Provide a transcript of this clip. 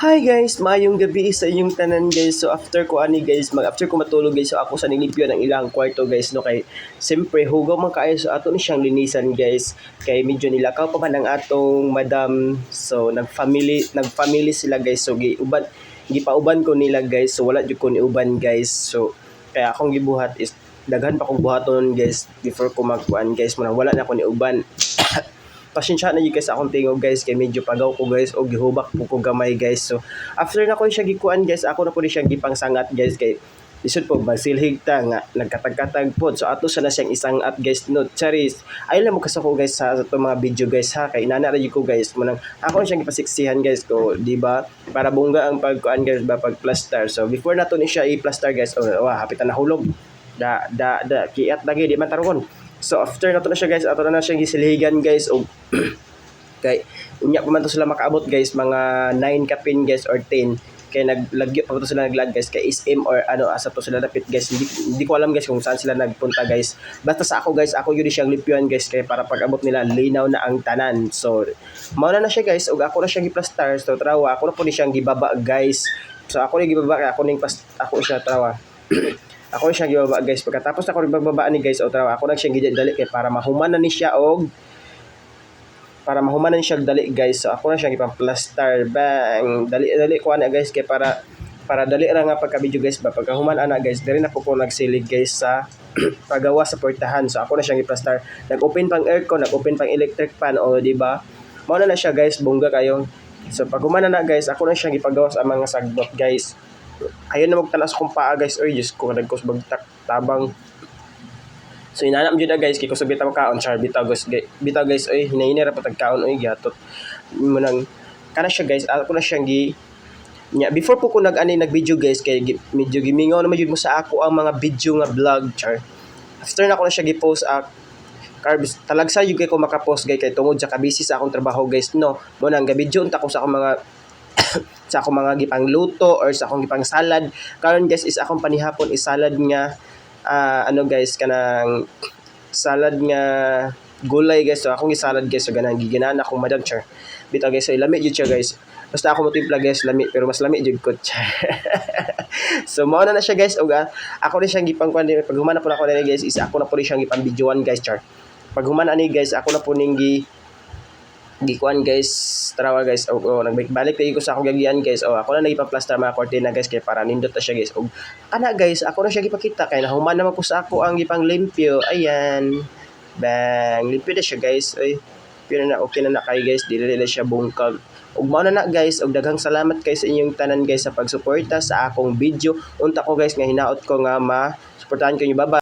Hi guys, mayong gabi sa inyong tanan guys. So after ko ani guys, mag after ko matulog guys, so ako sa nilimpyo ng ilang kwarto guys no kay siyempre hugaw man kaayo so ato ni siyang linisan guys. Kay medyo nilakaw pa man ang atong madam. So nag-family nag-family sila guys. So giuban gipauban ko nila guys. So wala jud ko ni uban guys. So kaya akong gibuhat is daghan pa kong buhaton guys before ko magkuan guys mo wala na ako ni uban pasensya na yun guys akong tingog guys kay medyo pagaw ko guys o gihubak po ko gamay guys. So after na ko siya gikuan guys ako na po siya gipang sangat guys kay lisod po basilhig ta nga nagkatag-katag po. So ato sa na siyang isang at guys no charis. Ay lang mo kasako guys sa sa mga video guys ha kay inana ra ko guys mo nang ako na siyang ipasiksihan guys ko di ba? Para bungga ang pagkuan guys ba pag plaster so before nato ni siya i-plaster guys oh wah hapitan na hulog da da da kiat lagi di man taron So after na to na siya guys, ato na na siyang gisiligan guys og kay unya pa man to sila makaabot guys mga 9 kapin guys or 10 kay naglagyo pa to sila naglag guys kay SM or ano asa to sila dapit guys. Hindi, hindi ko alam guys kung saan sila nagpunta guys. Basta sa ako guys ako yun siyang lipyon guys kay para pag abot nila linaw na ang tanan. So mao na siya guys og ako na siyang giplastar so trawa ako na po ni siyang gibaba guys. So ako ni gibaba kay ako ning pas ako siya trawa ako siya gibaba guys. Pagkatapos ako rin bababa ni guys o trawa ako na siyang gidali kay para mahuman na ni siya og para mahuman na ni siya dali guys. So ako na siyang ipang plaster bang dali dali ko ana guys kay para para dali ra nga pagka video guys ba pagka human ana guys diri na po ko nagsilig guys sa pagawa sa portahan. So ako na siyang i-plaster nag-open pang aircon nag-open pang electric fan o di ba? Mao na na siya guys bongga kayo. So pag humana na guys ako na siyang ipagawa sa mga sagbot guys ayun na magtanas kong paa guys. Oy Diyos ko nagkos bagtak tabang. So inanam jud guys. Kay kusog bitaw kaon char bitaw guys. Bitaw guys. Oy hinahinay ra patag kaon oy gihatot. Mo nang kana siya guys. Ako na siyang gi nya before po ko nag ani nag video guys kay medyo gimingaw naman jud mo sa ako ang mga video nga vlog char. After na ko na siya gi-post ak carbs talagsa yung kay ko makapost guys kay tungod sa kabisi sa akong trabaho guys. No mo nang gabidyo unta ko sa akong mga sa akong mga gipang luto or sa akong gipang salad karon guys is akong panihapon is salad nga ah, ano guys kanang salad nga gulay guys. So akong gisalad guys so ganang giginan akong madam char. Bitaw guys so ilami jud siya guys. Basta ako mo timpla guys lami pero mas lami jud ko char. So mao na na siya guys og ako rin siyang gipang kuan pag humana po na ako na guys is ako na po rin siyang gipang videoan guys char. Pag humana ani guys ako na po ning gi gikuan guys. Tarawa guys. O, o nagbalik lagi ko sa akong gagian guys. O ako na nagipa-plaster mga cortina guys kay para nindot na siya guys. Og ana guys ako na siya gipakita. Kay nahuman naman ko sa ako ang gipang limpyo. Ayan. Bang. Limpyo na siya guys. Ay pero na okay na na kay guys. Dili na siya bungkag ug mao na na guys. Og daghang salamat kay sa inyong tanan guys sa pagsuporta sa akong video. Unta ko guys nga hinaot ko nga ma suportahan ko bye